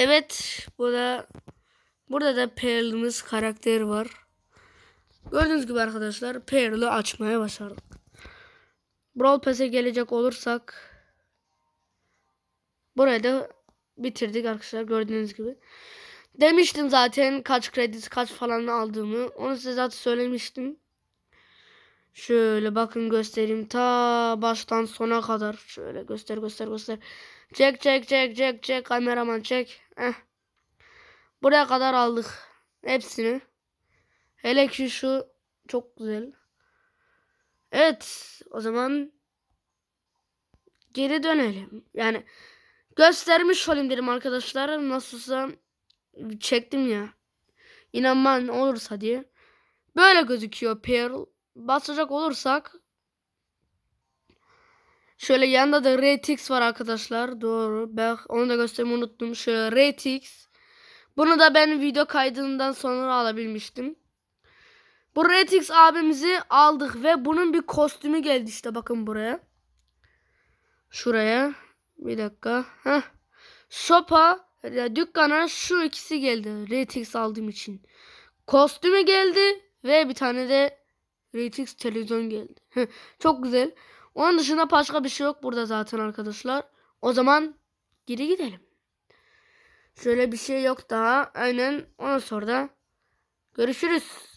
Evet burada burada da Pearl'ımız karakter var. Gördüğünüz gibi arkadaşlar Pearl'ı açmaya başardık. Brawl Pass'e gelecek olursak burayı da bitirdik arkadaşlar gördüğünüz gibi. Demiştim zaten kaç kredi kaç falan aldığımı. Onu size zaten söylemiştim. Şöyle bakın göstereyim ta baştan sona kadar. Şöyle göster göster göster. Çek çek çek çek çek kameraman çek. Heh. Buraya kadar aldık hepsini. Hele ki şu çok güzel. Evet o zaman geri dönelim. Yani göstermiş olayım dedim arkadaşlar. Nasılsa çektim ya. İnanman olursa diye. Böyle gözüküyor Pearl. Basacak olursak Şöyle yanında da RTX var arkadaşlar. Doğru. Bak onu da göstermeyi unuttum. Şöyle RTX. Bunu da ben video kaydından sonra alabilmiştim. Bu RTX abimizi aldık ve bunun bir kostümü geldi işte bakın buraya. Şuraya. Bir dakika. Heh. Shop'a ya dükkana şu ikisi geldi. RTX aldığım için. Kostümü geldi ve bir tane de RTX televizyon geldi. Çok güzel. Onun dışında başka bir şey yok burada zaten arkadaşlar. O zaman geri gidelim. Şöyle bir şey yok daha. Aynen ondan sonra da görüşürüz.